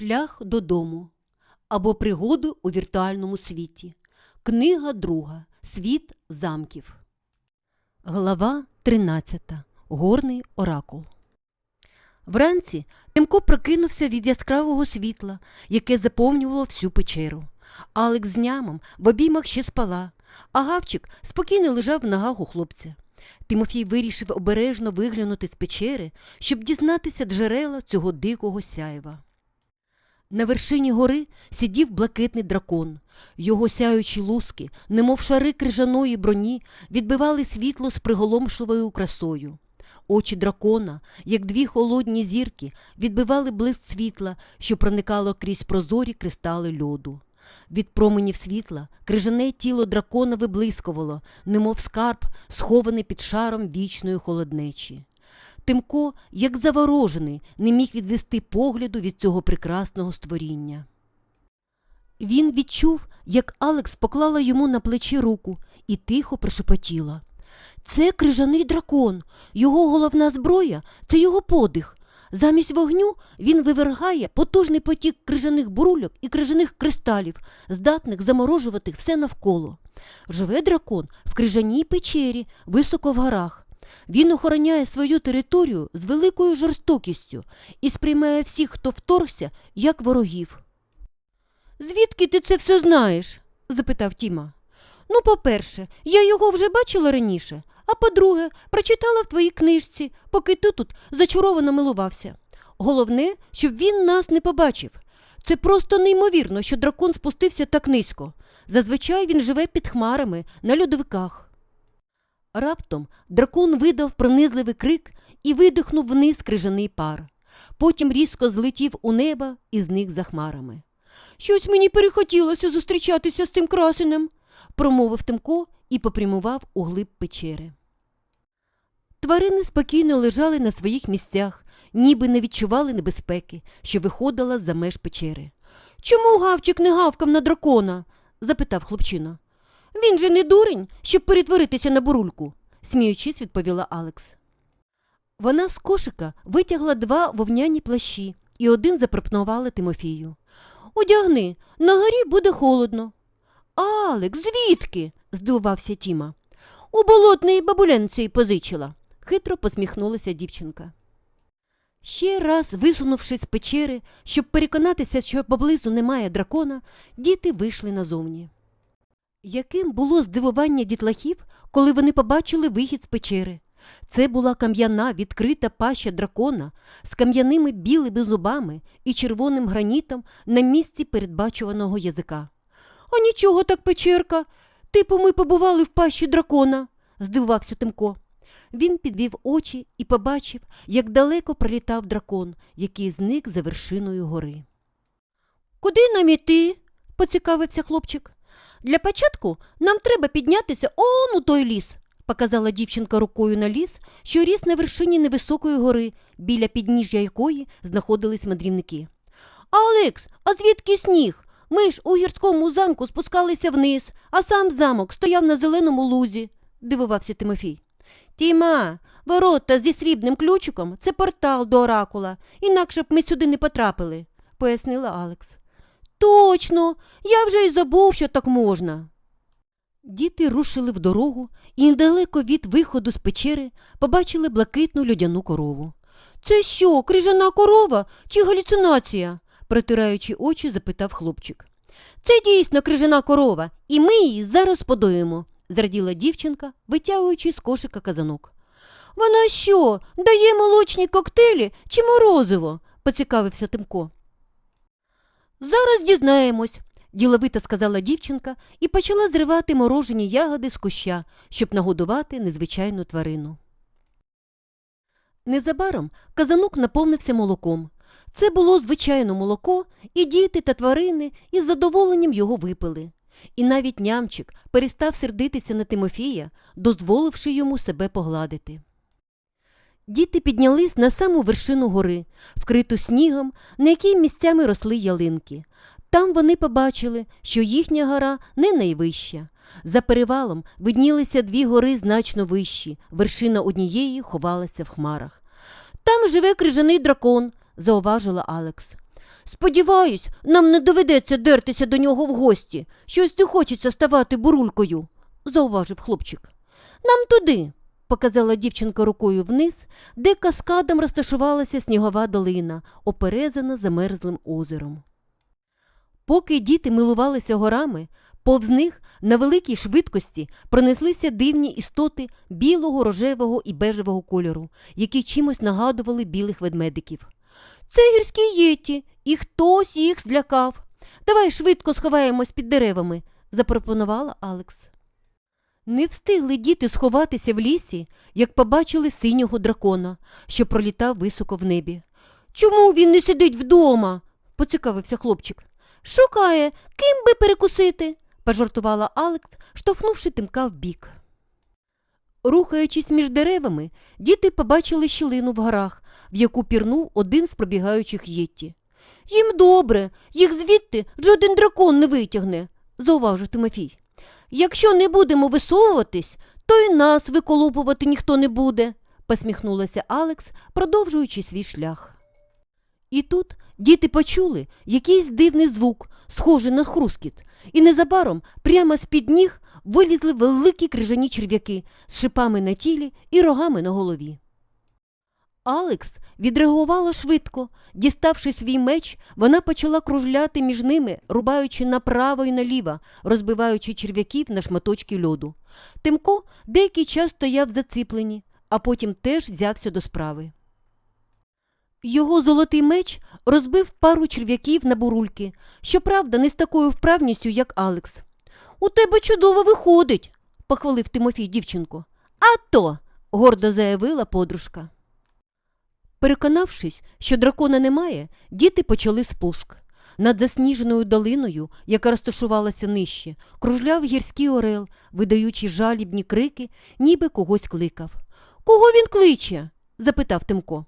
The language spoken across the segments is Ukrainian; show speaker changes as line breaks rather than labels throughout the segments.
Шлях додому або пригоди у віртуальному світі. Книга друга. Світ замків. Глава 13. Горний оракул. Вранці Тимко прокинувся від яскравого світла, яке заповнювало всю печеру. Алекс з нямом в обіймах ще спала, а гавчик спокійно лежав в ногах у хлопця. Тимофій вирішив обережно виглянути з печери, щоб дізнатися джерела цього дикого сяєва. На вершині гори сидів блакитний дракон. Його сяючі луски, немов шари крижаної броні, відбивали світло з приголомшливою красою. Очі дракона, як дві холодні зірки, відбивали блиск світла, що проникало крізь прозорі кристали льоду. Від променів світла крижане тіло дракона виблискувало, немов скарб, схований під шаром вічної холоднечі. Тимко, як заворожений, не міг відвести погляду від цього прекрасного створіння. Він відчув, як Алекс поклала йому на плечі руку і тихо прошепотіла. Це крижаний дракон, його головна зброя це його подих. Замість вогню він вивергає потужний потік крижаних бурульок і крижаних кристалів, здатних заморожувати все навколо. Живе дракон в крижаній печері, високо в горах. Він охороняє свою територію з великою жорстокістю і сприймає всіх, хто вторгся, як ворогів. Звідки ти це все знаєш? запитав Тіма. Ну, по-перше, я його вже бачила раніше, а по-друге, прочитала в твоїй книжці, поки ти тут зачаровано милувався. Головне, щоб він нас не побачив. Це просто неймовірно, що дракон спустився так низько. Зазвичай він живе під хмарами на льодовиках. Раптом дракон видав пронизливий крик і видихнув вниз крижаний пар. Потім різко злетів у небо і зник за хмарами. Щось мені перехотілося зустрічатися з цим красенем, промовив Тимко і попрямував у глиб печери. Тварини спокійно лежали на своїх місцях, ніби не відчували небезпеки, що виходила за меж печери. Чому гавчик не гавкав на дракона? запитав хлопчина. Він же не дурень, щоб перетворитися на бурульку, сміючись, відповіла Алекс. Вона з кошика витягла два вовняні плащі і один запропонувала Тимофію. Одягни, на горі буде холодно. Алекс, звідки? здивувався Тіма. У болотної бабуленці позичила, хитро посміхнулася дівчинка. Ще раз висунувшись з печери, щоб переконатися, що поблизу немає дракона, діти вийшли назовні. Яким було здивування дітлахів, коли вони побачили вихід з печери? Це була кам'яна відкрита паща дракона з кам'яними білими зубами і червоним гранітом на місці передбачуваного язика. А нічого так печерка. Типу ми побували в пащі дракона, здивувався Тимко. Він підвів очі і побачив, як далеко пролітав дракон, який зник за вершиною гори. Куди нам іти? поцікавився хлопчик. Для початку нам треба піднятися он у той ліс, показала дівчинка рукою на ліс, що ріс на вершині невисокої гори, біля підніжжя якої знаходились мандрівники. Алекс, а звідки сніг? Ми ж у гірському замку спускалися вниз, а сам замок стояв на зеленому лузі, дивувався Тимофій. Тіма, ворота зі срібним ключиком це портал до оракула, інакше б ми сюди не потрапили, пояснила Алекс. Точно, я вже й забув, що так можна. Діти рушили в дорогу і недалеко від виходу з печери побачили блакитну льодяну корову. Це що, крижана корова чи галюцинація? протираючи очі, запитав хлопчик. Це дійсно крижана корова, і ми її зараз подоїмо, зраділа дівчинка, витягуючи з кошика казанок. Вона що, дає молочні коктейлі чи морозиво? поцікавився Тимко. Зараз дізнаємось, діловито сказала дівчинка і почала зривати морожені ягоди з куща, щоб нагодувати незвичайну тварину. Незабаром казанок наповнився молоком. Це було звичайне молоко, і діти та тварини із задоволенням його випили. І навіть нямчик перестав сердитися на Тимофія, дозволивши йому себе погладити. Діти піднялись на саму вершину гори, вкриту снігом, на якій місцями росли ялинки. Там вони побачили, що їхня гора не найвища. За перевалом виднілися дві гори значно вищі, вершина однієї ховалася в хмарах. Там живе крижаний дракон, зауважила Алекс. Сподіваюсь, нам не доведеться дертися до нього в гості. Щось не хочеться ставати бурулькою, зауважив хлопчик. Нам туди, показала дівчинка рукою вниз, де каскадом розташувалася снігова долина, оперезана замерзлим озером. Поки діти милувалися горами, повз них на великій швидкості пронеслися дивні істоти білого, рожевого і бежевого кольору, які чимось нагадували білих ведмедиків. Це гірські єті, і хтось їх злякав. Давай швидко сховаємось під деревами, запропонувала Алекс. Не встигли діти сховатися в лісі, як побачили синього дракона, що пролітав високо в небі. Чому він не сидить вдома? поцікавився хлопчик. Шукає, ким би перекусити, пожартувала Алекс, штовхнувши тимка вбік. Рухаючись між деревами, діти побачили щілину в горах, в яку пірнув один з пробігаючих єтті. Їм добре, їх звідти жоден дракон не витягне, зауважив Тимофій. Якщо не будемо висовуватись, то й нас виколупувати ніхто не буде, посміхнулася Алекс, продовжуючи свій шлях. І тут діти почули якийсь дивний звук, схожий на хрускіт, і незабаром прямо з-під ніг вилізли великі крижані черв'яки з шипами на тілі і рогами на голові. Алекс відреагувала швидко. Діставши свій меч, вона почала кружляти між ними, рубаючи направо і наліво, розбиваючи черв'яків на шматочки льоду. Тимко деякий час стояв зациплені, а потім теж взявся до справи. Його золотий меч розбив пару черв'яків на бурульки, щоправда, не з такою вправністю, як Алекс. У тебе чудово виходить, похвалив Тимофій дівчинку. А то, гордо заявила подружка. Переконавшись, що дракона немає, діти почали спуск. Над засніженою долиною, яка розташувалася нижче, кружляв гірський орел, видаючи жалібні крики, ніби когось кликав. Кого він кличе? запитав Тимко.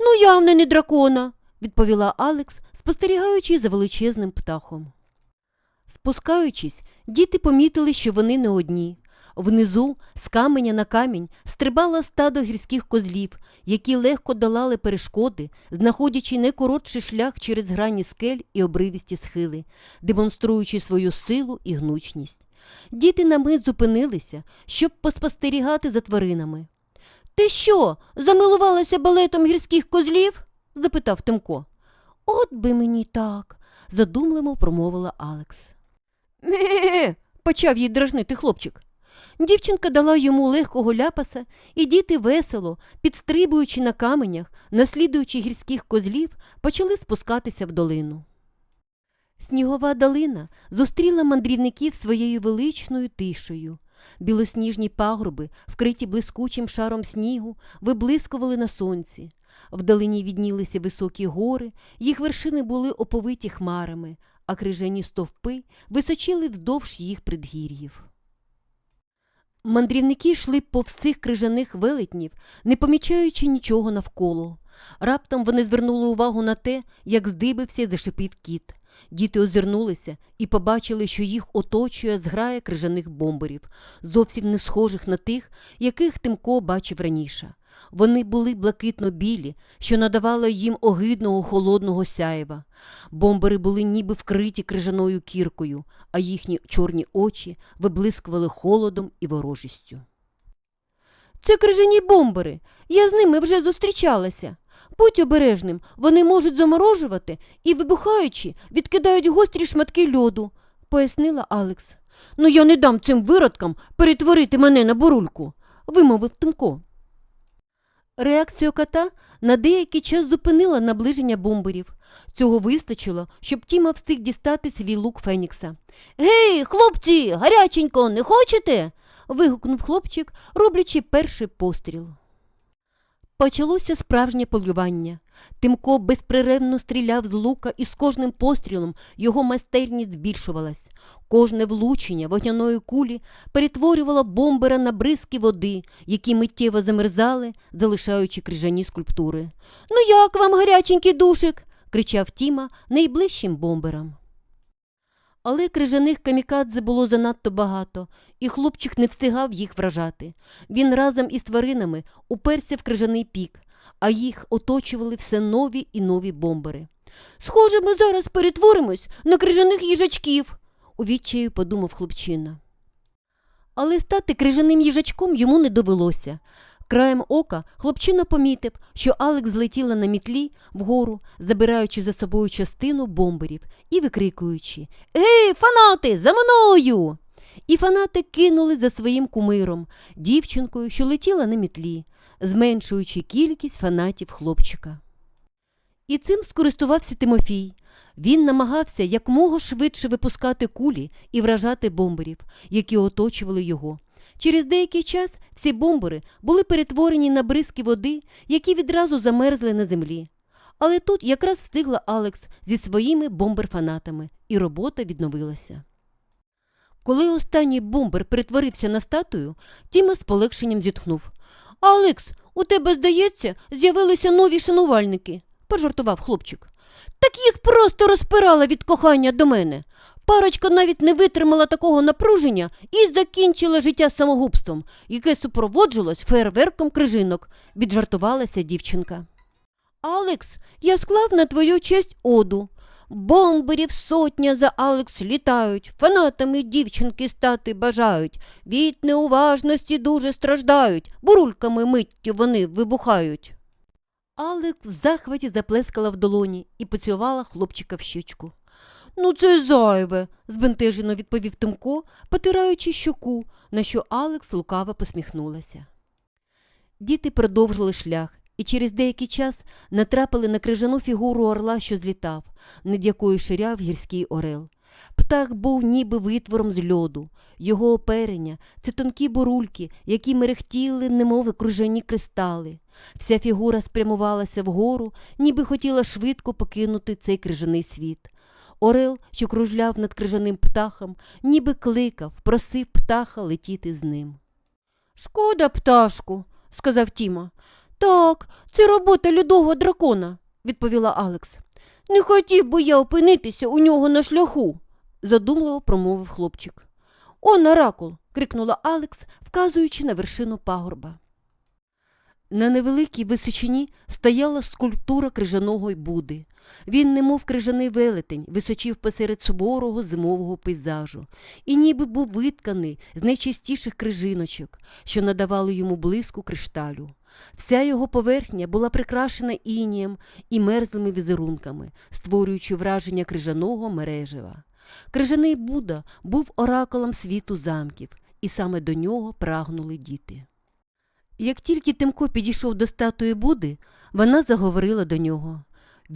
Ну, явне не дракона, відповіла Алекс, спостерігаючи за величезним птахом. Спускаючись, діти помітили, що вони не одні. Внизу, з каменя на камінь, стрибало стадо гірських козлів, які легко долали перешкоди, знаходячи найкоротший шлях через грані скель і обривісті схили, демонструючи свою силу і гнучність. Діти на мить зупинилися, щоб поспостерігати за тваринами. Ти що, замилувалася балетом гірських козлів? запитав Тимко. От би мені так, задумливо промовила Алекс. Ме, почав їй дражнити хлопчик. Дівчинка дала йому легкого ляпаса, і діти весело, підстрибуючи на каменях, наслідуючи гірських козлів, почали спускатися в долину. Снігова долина зустріла мандрівників своєю величною тишею. Білосніжні пагорби, вкриті блискучим шаром снігу, виблискували на сонці. Вдалині віднілися високі гори, їх вершини були оповиті хмарами, а крижані стовпи височили вздовж їх предгір'їв. Мандрівники йшли повз цих крижаних велетнів, не помічаючи нічого навколо. Раптом вони звернули увагу на те, як здибився і зашипів кіт. Діти озирнулися і побачили, що їх оточує зграя крижаних бомберів, зовсім не схожих на тих, яких Тимко бачив раніше. Вони були блакитно-білі, що надавало їм огидного холодного сяєва. Бомбери були ніби вкриті крижаною кіркою, а їхні чорні очі виблискували холодом і ворожістю. Це крижані бомбери. Я з ними вже зустрічалася. Будь обережним, вони можуть заморожувати і, вибухаючи, відкидають гострі шматки льоду, пояснила Алекс. Ну я не дам цим виродкам перетворити мене на бурульку, вимовив Тимко. Реакцію кота на деякий час зупинила наближення бомберів. Цього вистачило, щоб Тіма встиг дістати свій лук Фенікса. Гей, хлопці, гаряченько, не хочете? вигукнув хлопчик, роблячи перший постріл. Почалося справжнє полювання. Тимко безперервно стріляв з лука, і з кожним пострілом його майстерність збільшувалась. Кожне влучення вогняної кулі перетворювало бомбера на бризки води, які миттєво замерзали, залишаючи крижані скульптури. Ну як вам гаряченький душик? кричав Тіма найближчим бомберам. Але крижаних камікадзе було занадто багато, і хлопчик не встигав їх вражати. Він разом із тваринами уперся в крижаний пік, а їх оточували все нові і нові бомбери. Схоже, ми зараз перетворимось на крижаних їжачків, у відчаю подумав хлопчина. Але стати крижаним їжачком йому не довелося. Краєм ока хлопчина помітив, що Алекс злетіла на мітлі вгору, забираючи за собою частину бомберів і викрикуючи Гей, фанати, за мною! І фанати кинули за своїм кумиром, дівчинкою, що летіла на мітлі, зменшуючи кількість фанатів хлопчика. І цим скористувався Тимофій. Він намагався якмога швидше випускати кулі і вражати бомберів, які оточували його. Через деякий час всі бомбери були перетворені на бризки води, які відразу замерзли на землі. Але тут якраз встигла Алекс зі своїми бомбер-фанатами, і робота відновилася. Коли останній бомбер перетворився на статую, Тіма з полегшенням зітхнув. Алекс, у тебе, здається, з'явилися нові шанувальники, пожартував хлопчик. Так їх просто розпирала від кохання до мене. Парочка навіть не витримала такого напруження і закінчила життя самогубством, яке супроводжувалось фейерверком крижинок, віджартувалася дівчинка. Алекс, я склав на твою честь оду. Бомберів сотня за Алекс літають, фанатами дівчинки стати бажають, від неуважності дуже страждають, бурульками миттю вони вибухають. Алекс в захваті заплескала в долоні і поцілувала хлопчика в щічку. Ну, це зайве, збентежено відповів Тимко, потираючи щоку, на що Алекс лукаво посміхнулася. Діти продовжили шлях і через деякий час натрапили на крижану фігуру орла, що злітав, над якою ширяв гірський орел. Птах був ніби витвором з льоду. Його оперення це тонкі бурульки, які мерехтіли, немов кружані кристали. Вся фігура спрямувалася вгору, ніби хотіла швидко покинути цей крижаний світ. Орел, що кружляв над крижаним птахом, ніби кликав, просив птаха летіти з ним. Шкода, пташку, сказав Тіма. Так, це робота людового дракона, відповіла Алекс. Не хотів би я опинитися у нього на шляху, задумливо промовив хлопчик. Он оракул. крикнула Алекс, вказуючи на вершину пагорба. На невеликій височині стояла скульптура крижаного Буди. Він, немов крижаний велетень, височив посеред суворого зимового пейзажу і ніби був витканий з найчистіших крижиночок, що надавали йому блиску кришталю. Вся його поверхня була прикрашена інієм і мерзлими візерунками, створюючи враження крижаного мережева. Крижаний Будда був оракулом світу замків, і саме до нього прагнули діти. Як тільки Тимко підійшов до статуї Буди, вона заговорила до нього.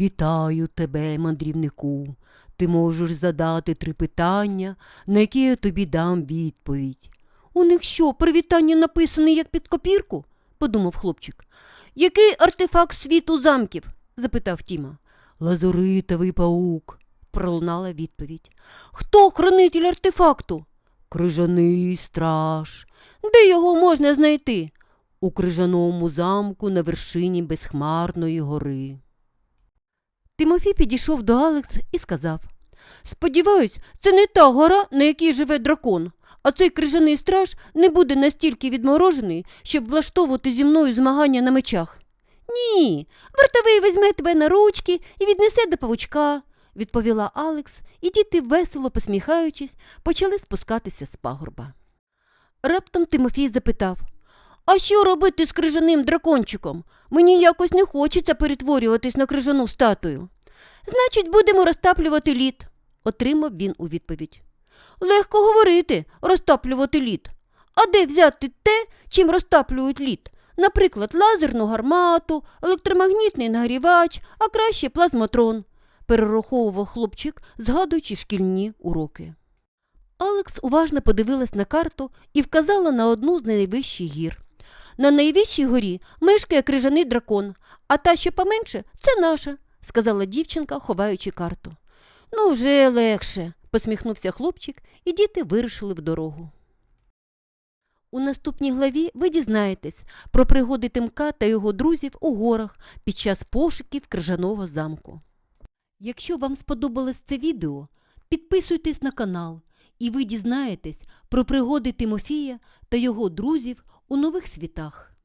Вітаю тебе, мандрівнику. Ти можеш задати три питання, на які я тобі дам відповідь. У них що, привітання написане як під копірку? подумав хлопчик. Який артефакт світу замків? запитав Тіма. Лазуритовий паук, пролунала відповідь. Хто хранитель артефакту? Крижаний страж. Де його можна знайти? У крижаному замку на вершині безхмарної гори. Тимофій підійшов до Алекс і сказав Сподіваюсь, це не та гора, на якій живе дракон, а цей крижаний страж не буде настільки відморожений, щоб влаштовувати зі мною змагання на мечах. Ні, вартовий візьме тебе на ручки і віднесе до павучка, відповіла Алекс, і діти, весело посміхаючись, почали спускатися з пагорба. Раптом Тимофій запитав А що робити з крижаним дракончиком? Мені якось не хочеться перетворюватись на крижану статую. Значить, будемо розтаплювати лід, отримав він у відповідь. Легко говорити, розтаплювати лід. А де взяти те, чим розтаплюють лід? Наприклад, лазерну гармату, електромагнітний нагрівач, а краще плазматрон, перераховував хлопчик, згадуючи шкільні уроки. Алекс уважно подивилась на карту і вказала на одну з найвищих гір. На найвищій горі мешкає крижаний дракон, а та, що поменше, це наша, сказала дівчинка, ховаючи карту. Ну, вже легше, посміхнувся хлопчик, і діти вирушили в дорогу. У наступній главі ви дізнаєтесь про пригоди Тимка та його друзів у горах під час пошуків крижаного замку. Якщо вам сподобалось це відео, підписуйтесь на канал, і ви дізнаєтесь про пригоди Тимофія та його друзів у нових світах.